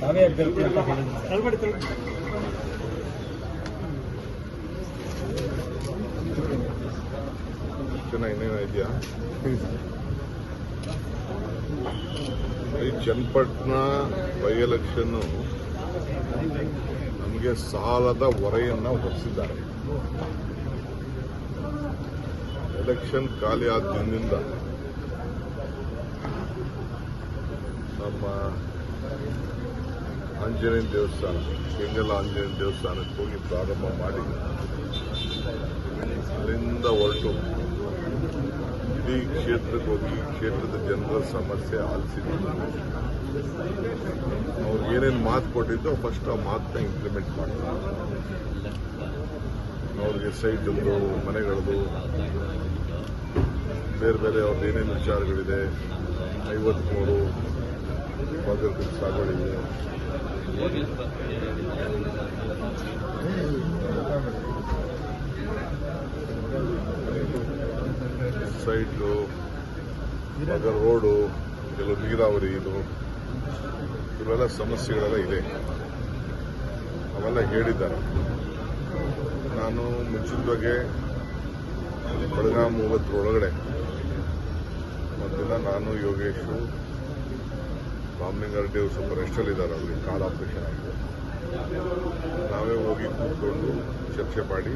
ತಾವೇ ಈ Channapatna by election ನಮಗೆ ಸಾಲದ ಹೊರೆಯನ್ನ ಹೊರಿಸಿದ್ದಾರೆ. ಎಲೆಕ್ಷನ್ ಖಾಲಿ ಆದ ದಿನದಿಂದ ನಮ್ಮ ಆಂಜನೇಯ ದೇವಸ್ಥಾನ ಹೆಂಗಲ್ಲ ಆಂಜನೇಯ ದೇವಸ್ಥಾನಕ್ಕೆ ಹೋಗಿ ಪ್ರಾರಂಭ ಮಾಡಿ ಅಲ್ಲಿಂದ ಹೊರಟು. ಇಡೀ ಕ್ಷೇತ್ರಕ್ಕೆ ಹೋಗಿ ಕ್ಷೇತ್ರದ ಜನರ ಸಮಸ್ಯೆ ಆಲಿಸಿದ್ರು ಅವ್ರು ಏನೇನು ಮಾತು ಕೊಟ್ಟಿದ್ದೋ ಫಸ್ಟ್ ಆ ಮಾತನ್ನ ಇಂಪ್ಲಿಮೆಂಟ್ ಮಾಡ್ತಾರೆ ಅವ್ರಿಗೆ ಸೈಟ್ದು ಮನೆಗಳದು, ಬೇರೆ ಬೇರೆ ಅವ್ರದ್ದು ಏನೇನು ವಿಚಾರಗಳಿದೆ, ಐವತ್ಮೂರು ಪದರದ ಸಾಗುವಳಿದೆ ಸೈಟು ಅದರ ರೋಡು ಕೆಲವು ನೀರಾವರಿ ಇದು. ಇವೆಲ್ಲ ಸಮಸ್ಯೆಗಳೆಲ್ಲ ಇದೆ. ಅವೆಲ್ಲ ಹೇಳಿದ್ದಾರೆ. ನಾನು ಮುಂಚಿತವಾಗಿ ಬೆಳಗಾಂ ಮೂವತ್ತರ ಒಳಗಡೆ ಒಂದಿನ ನಾನು ಯೋಗೇಶು ರಾಮಲಿಂಗಾರೆಡ್ಡಿ ಅವರು ಸ್ವಲ್ಪ ರೆಸ್ಟಲ್ಲಿದ್ದಾರೆ ಅವ್ರಿಗೆ ಕಾಲ್ ಆಪರೇಷನ್ ಆಗಿದೆ. ನಾವೇ ಹೋಗಿ ಕೂತ್ಕೊಂಡು ಚರ್ಚೆ ಮಾಡಿ,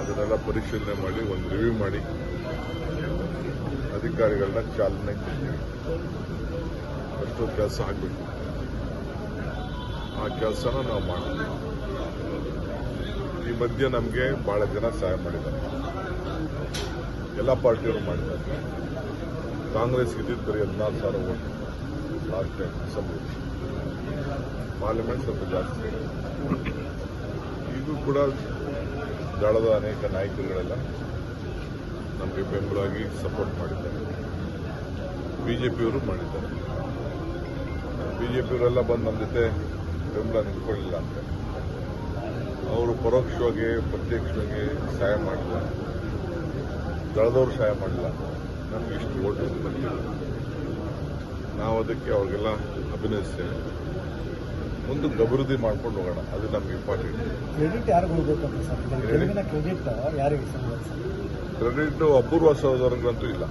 ಅದನ್ನೆಲ್ಲ ಪರಿಶೀಲನೆ ಮಾಡಿ, ಒಂದು ರಿವ್ಯೂ ಮಾಡಿ. ಅಧಿಕಾರಿಗಳನ್ನ ಚಾಲನೆ ಅಷ್ಟು ಕೆಲಸ ಆಗಬೇಕು. ಆ ಕೆಲಸನ ನಾವು ಮಾಡ್ತೀವಿ ಈ ಮಧ್ಯೆ ನಮಗೆ ಬಹಳ ಜನ ಸಹಾಯ ಮಾಡಿದ್ದಾರೆ. ಎಲ್ಲ ಪಾರ್ಟಿಯವರು ಮಾಡಿದ್ದಾರೆ. ಕಾಂಗ್ರೆಸ್ ಇದ್ದಿದ್ದು ಬರೀ ಸಾವಿರ ಓಟ್. ಟೈಮ್ ಅಸೆಂಬ್ಲಿ ಪಾರ್ಲಿಮೆಂಟ್ ಸ್ವಲ್ಪ ಜಾಸ್ತಿ ಇದು. ಕೂಡ ದಳದ ಅನೇಕ ನಾಯಕರುಗಳೆಲ್ಲ ನಮಗೆ ಬೆಂಬಲವಾಗಿ ಸಪೋರ್ಟ್ ಮಾಡಿದ್ದಾರೆ. ಬಿಜೆಪಿಯವರು ಮಾಡಿದ್ದಾರೆ. ಬಿಜೆಪಿಯವರೆಲ್ಲ ಬಂದು ನಮ್ಮ ಜೊತೆ ಬೆಂಬಲ ನಿಂತ್ಕೊಳ್ಳಿಲ್ಲ ಅಂತ. ಅವರು ಪರೋಕ್ಷವಾಗಿ, ಪ್ರತ್ಯಕ್ಷವಾಗಿ ಸಹಾಯ ಮಾಡಿಲ್ಲ. ದಳದವರು ಸಹಾಯ ಮಾಡಿಲ್ಲ. ನಮಗೆ ಇಷ್ಟು ಓಟ್ ಬಂದಿಲ್ಲ ನಾವು ಅದಕ್ಕೆ ಅವ್ರಿಗೆಲ್ಲ ಅಭಿನಯಿಸ್ತೇವೆ ಒಂದು ಅಭಿವೃದ್ಧಿ ಮಾಡ್ಕೊಂಡು ಹೋಗೋಣ ಅದು ನಮ್ಗೆ ಇಂಪಾರ್ಟೆಂಟ್ ಕ್ರೆಡಿಟ್ ಯಾರು ಕ್ರೆಡಿಟ್ ಯಾರಿಗೆ ಕ್ರೆಡಿಟ್ ಅಪೂರ್ವ ಸಹೋದರರಿಗಂತೂ ಇಲ್ಲ.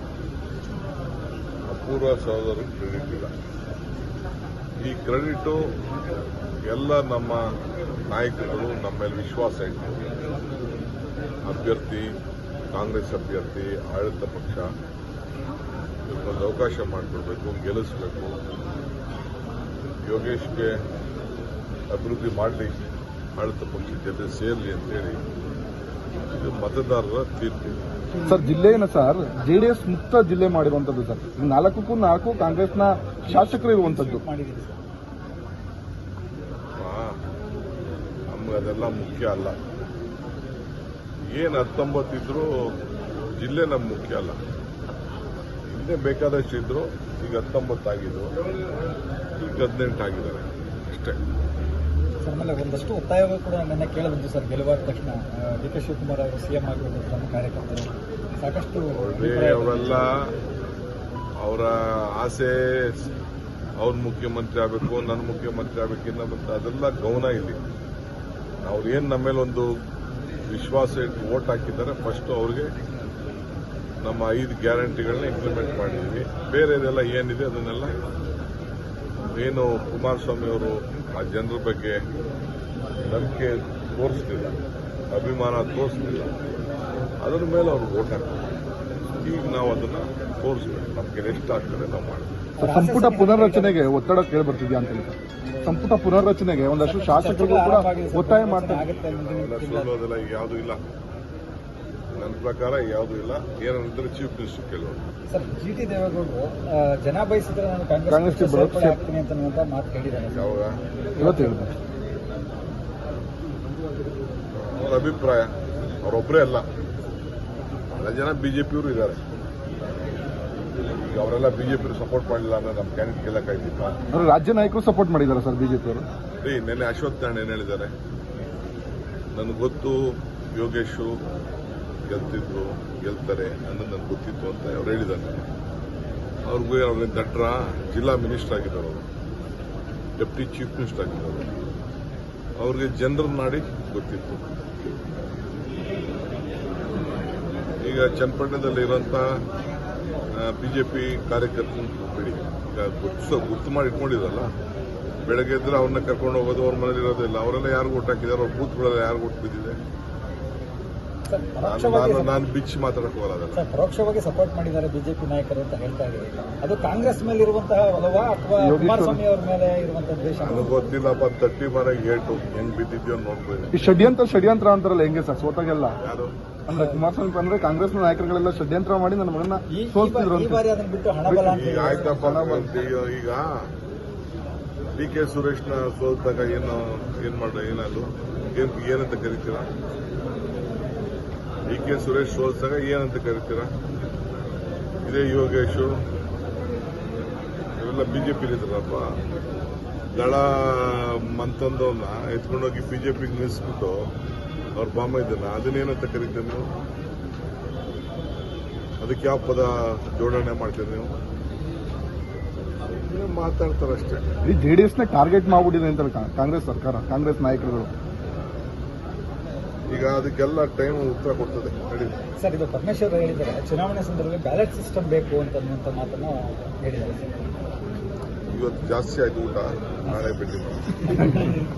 ಅಪೂರ್ವ ಸಹೋದರಿಗೆ ಕ್ರೆಡಿಟ್ ಇಲ್ಲ. ಈ ಕ್ರೆಡಿಟು ಎಲ್ಲ ನಮ್ಮ ನಾಯಕರುಗಳು ನಮ್ಮ ಮೇಲೆ ವಿಶ್ವಾಸ ಇಟ್ಟು ಅಭ್ಯರ್ಥಿ ಕಾಂಗ್ರೆಸ್ ಅಭ್ಯರ್ಥಿ ಆಡಳಿತ ಪಕ್ಷ ಇವಕ್ಕೊಂದು ಅವಕಾಶ ಮಾಡಿಕೊಡ್ಬೇಕು ಗೆಲ್ಲಿಸ್ಬೇಕು. ಯೋಗೇಶ್ಗೆ ಅಭಿವೃದ್ಧಿ ಮಾಡಲಿ ಆಡಳಿತ ಪಕ್ಷದ ಜೊತೆ ಸೇರಲಿ ಅಂತೇಳಿ ಇದು ಮತದಾರರ ತೀರ್ಪು. ಸರ್ ಜಿಲ್ಲೆಯನ್ನು ಸರ್ ಜೆಡಿಎಸ್ ಮುಕ್ತ ಜಿಲ್ಲೆ ಮಾಡಿರುವಂತದ್ದು ಸರ್. ನಾಲ್ಕಕ್ಕೂ ನಾಲ್ಕು ಕಾಂಗ್ರೆಸ್ನ ಶಾಸಕರು ಆ, ನಮ್ಗೆ ಅದೆಲ್ಲ ಮುಖ್ಯ ಅಲ್ಲ. ಏನು ಹತ್ತೊಂಬತ್ತಿದ್ರು ಜಿಲ್ಲೆ ನಮ್ಗೆ ಮುಖ್ಯ ಅಲ್ಲ. ಹಿಂದೆ ಬೇಕಾದಷ್ಟು ಇದ್ರು ಈಗ ಹತ್ತೊಂಬತ್ತಾಗಿದ್ರು ಈಗ ಹದಿನೆಂಟು ಆಗಿದ್ದಾರೆ ಅಷ್ಟೇ. ಸರ್ ಆಮೇಲೆ ಒಂದಷ್ಟು ಒತ್ತಾಯಗಳು ಕೂಡ ನನ್ನ ಕೇಳಬಂತು ಸರ್ ಗೆಲುವಾದ ತಕ್ಷಣ. ಡಿ ಕೆ ಶಿವಕುಮಾರ್ ಅವರು ಸಿಎಂ ಆಗಬೇಕು ನಮ್ಮ ಕಾರ್ಯಕರ್ತರು. ಸಾಕಷ್ಟು ಅವರೆಲ್ಲ ಅವರ ಆಸೆ ಅವ್ರ ಮುಖ್ಯಮಂತ್ರಿ ಆಗಬೇಕು ನನ್ನ ಮುಖ್ಯಮಂತ್ರಿ ಆಗಬೇಕು ಇನ್ನೊಬ್ಬ ಅದೆಲ್ಲ ಗೌನ ಇಲ್ಲಿ. ಅವ್ರು ಏನು ನಮ್ಮ ಮೇಲೆ ಒಂದು ವಿಶ್ವಾಸ ಇಟ್ಟು ಓಟ್ ಹಾಕಿದ್ದಾರೆ ಫಸ್ಟ್ ಅವ್ರಿಗೆ ನಮ್ಮ ಐದು ಗ್ಯಾರಂಟಿಗಳನ್ನ ಇಂಪ್ಲಿಮೆಂಟ್ ಮಾಡಿದ್ದೀವಿ ಬೇರೆದೆಲ್ಲ ಏನಿದೆ ಅದನ್ನೆಲ್ಲ ಏನು ಕುಮಾರಸ್ವಾಮಿ ಅವರು ಆ ಜನರ ಬಗ್ಗೆ ನಂಬಿಕೆ ತೋರಿಸ್ತಿಲ್ಲ ಅಭಿಮಾನ ತೋರಿಸ್ತಿಲ್ಲ ಅದರ ಮೇಲೆ ಅವರು ಓಟ್ ಹಾಕ್ತಾರೆ. ಈಗ ನಾವು ಅದನ್ನ ತೋರಿಸ್ಬೇಕು. ನಮ್ಗೆ ಎಷ್ಟು ಆಗ್ತದೆ ನಾವು ಮಾಡ್ತೀವಿ ಸಂಪುಟ ಪುನರ್ರಚನೆಗೆ ಒತ್ತಡ ಕೇಳಿಬರ್ತಿದ್ಯಾ ಅಂತ ಹೇಳಿ. ಸಂಪುಟ ಪುನರ್ರಚನೆಗೆ ಒಂದಷ್ಟು ಶಾಸಕರು ಕೂಡ ಒತ್ತಾಯ ಮಾಡ್ತಾರೆ. ಈಗ ಯಾವುದೂ ಇಲ್ಲ. ನನ್ನ ಪ್ರಕಾರ ಯಾವುದೂ ಇಲ್ಲ. ಏನಂದ್ರೆ ಚೀಫ್ ಮಿನಿಸ್ಟರ್ ಕೆಲವರು ಸರ್ ಜಿ ಟಿ ದೇವೇಗೌಡರು ಜನ ಬಯಸಿದ್ರೆ ನಾನು ಕಾಂಗ್ರೆಸ್ ಸೇರ್ಪಡೆ ಆಗ್ತೀನಿ ಅಂತ ಮಾತು ಕೇಳಿದ್ದಾರೆ. ಯಾವಾಗ? ಇವತ್ತು ಹೇಳಿದ್ದಾರೆ. ಅವ್ರ ಅಭಿಪ್ರಾಯ ಅವರೊಬ್ಬರೇ ಅಲ್ಲ. ಬಹಳ ಜನ ಬಿಜೆಪಿಯವರು ಇದ್ದಾರೆ. ಈಗ ಅವರೆಲ್ಲ ಬಿಜೆಪಿ ಸಪೋರ್ಟ್ ಮಾಡಿಲ್ಲ ಅಂದ್ರೆ ನಮ್ಮ ಕ್ಯಾಂಡಿಡೇಟ್ ಗೆಲ್ಲಕ್ಕಾಯ್ತಿಲ್ಲ ಅಂದ್ರೆ ರಾಜ್ಯ ನಾಯಕರು ಸಪೋರ್ಟ್ ಮಾಡಿದ್ದಾರೆ ಸರ್ ಬಿಜೆಪಿ ಅವರು ರೀ ನಿನ್ನೆ ಅಶ್ವತ್ಥ ನಾರಾಯಣ ಏನು ಹೇಳಿದ್ದಾರೆ? ನನಗೆ ಗೊತ್ತು ಯೋಗೇಶು ಗೆಲ್ತಿದ್ರು, ಗೆಲ್ತಾರೆ ಅನ್ನೋದು ನನಗೆ ಗೊತ್ತಿತ್ತು ಅಂತ ಅವ್ರು ಹೇಳಿದ್ದಾರೆ. ಅವ್ರಿಗೂ ಅವ್ರಿಗೆ ದಟ್ರ ಜಿಲ್ಲಾ ಮಿನಿಸ್ಟರ್ ಆಗಿದ್ದಾರೆ ಅವರು. ಡೆಪ್ಟಿ ಚೀಫ್ ಮಿನಿಸ್ಟರ್ ಆಗಿದ್ದಾರೆ ಅವ್ರಿಗೆ ಜನರ ನಾಡಿ ಗೊತ್ತಿತ್ತು. ಈಗ ಚನ್ನಪಟ್ಟಣದಲ್ಲಿ ಇರುವಂತ ಬಿಜೆಪಿ ಕಾರ್ಯಕರ್ತನ ಬಿಡಿ. ಈಗ ಗುರ್ತು ಗುರ್ತು ಮಾಡಿ ಇಟ್ಕೊಂಡಿರಲ್ಲ ಬೆಳಗ್ಗೆ ಇದ್ರೆ ಅವ್ರನ್ನ ಕರ್ಕೊಂಡು ಹೋಗೋದು, ಅವ್ರ ಮನೇಲಿ ಇರೋದಿಲ್ಲ ಅವರೆಲ್ಲ ಯಾರು ಓಟ್ ಹಾಕಿದ್ದಾರೆ, ಅವ್ರ ಬೂತ್ಗಳೆಲ್ಲ ಯಾರು ಓಟ್ ಬಿದ್ದಿದೆ. ನಾನು ಪರೋಕ್ಷವಾಗಿ ನಾನು ಬಿಚ್ಚಿ ಮಾತಾಡಕ್ ಹೋಗಲ್ಲ ಅದೆಲ್ಲ. ಸರ್ ಪರೋಕ್ಷವಾಗಿ ಸಪೋರ್ಟ್ ಮಾಡಿದ್ದಾರೆ ಬಿಜೆಪಿ ನಾಯಕರು ಅಂತ ಹೇಳ್ತಾ ಇದ್ದಾರೆ ಅದು ಕಾಂಗ್ರೆಸ್ ಮೇಲೆ ಇರುವಂತಹ ಒಲವ ಅಥವಾ ಕುಮಾರಸ್ವಾಮಿ ಅವರ ಮೇಲೆ ಇರುವಂತಹ ದ್ವೇಷ? ನನಗೆ ಗೊತ್ತಿಲ್ಲಪ್ಪ ತಟ್ಟಿ ಮನೆಗೆ ಏಟು ಹೆಂಗ್ ಬಿದ್ದಿದ್ಯೋ ನೋಡ್ಬೋದು ಈ ಷಡ್ಯಂತ್ರ ಷಡ್ಯಂತ್ರ ಅಂತಾರಲ್ಲ ಹೆಂಗೆ ಸರ್ ಸೋತಾಗೆಲ್ಲ? ಯಾರು? ಅಂದ್ರೆ ಕುಮಾರಸ್ವಾಮಿ ಅಂದ್ರೆ ಕಾಂಗ್ರೆಸ್ ನಾಯಕರುಗಳೆಲ್ಲ ಷಡ್ಯಂತ್ರ ಮಾಡಿ ನನ್ನ ಮಗನ ಸೋಲ್ತಿದ್ರು ಈ ಬಾರಿ ಅದನ್ನ ಬಿಟ್ಟು ಹಣ ಅಂತ ಈಗ ಹೇಳಿದ್ದಾರೆ. ಆಯ್ತಪ್ಪ ಈಗ- ಡಿ ಕೆ ಸುರೇಶ್ನ ಸೋಲ್ತಾಗ ಏನು ಏನ್ ಮಾಡ ಏನಾದ್ರು ಏನ್ ಏನಂತ ಕರಿತೀರಾ? ಡಿ ಕೆ ಸುರೇಶ್ ಸೋಲ್ಸಾಗ ಏನಂತ ಕರಿತೀರಾ? ಇದೇ ಯೋಗೇಶು. ಇವೆಲ್ಲ ಬಿಜೆಪಿ ಇದ್ರಪ್ಪ ದಳ ಮಂತಂದವನ್ನ ಎತ್ಕೊಂಡೋಗಿ ಬಿಜೆಪಿಗೆ ನಿಲ್ಲಿಸ್ಬಿಟ್ಟು ಅವ್ರ ಬಾಂಬ ಇದನ್ನ ಅದನ್ನೇನಂತ ಕರಿತೀರಿ ನೀವು? ಅದಕ್ಕೆ ಯಾವ ಪದ ಜೋಡಣೆ ಮಾಡ್ತೀರಿ ನೀವು? ಮಾತಾಡ್ತಾರಷ್ಟೇ. ಈ ಜೆಡಿಎಸ್ನ ನ ಟಾರ್ಗೆಟ್ ಮಾಡ್ಬಿಟ್ಟಿದೆ ಅಂತ ಕಾಂಗ್ರೆಸ್ ಸರ್ಕಾರ ಕಾಂಗ್ರೆಸ್ ನಾಯಕರುಗಳು. ಈಗ ಅದಕ್ಕೆಲ್ಲ ಟೈಮ್ ಉತ್ತರ ಕೊಡ್ತದೆ. ಸರ್ ಇದು ಪರಮೇಶ್ವರ್ ಹೇಳಿದ್ದಾರೆ ಚುನಾವಣೆ ಸಂದರ್ಭದಲ್ಲಿ ಬ್ಯಾಲೆಟ್ ಸಿಸ್ಟಮ್ ಬೇಕು ಅಂತ ಮಾತನ್ನು ಹೇಳಿದ್ದಾರೆ. ಇವತ್ತು ಜಾಸ್ತಿ ಆಯ್ತು ಊಟ ನಾಳೆ ಮಾಡಿ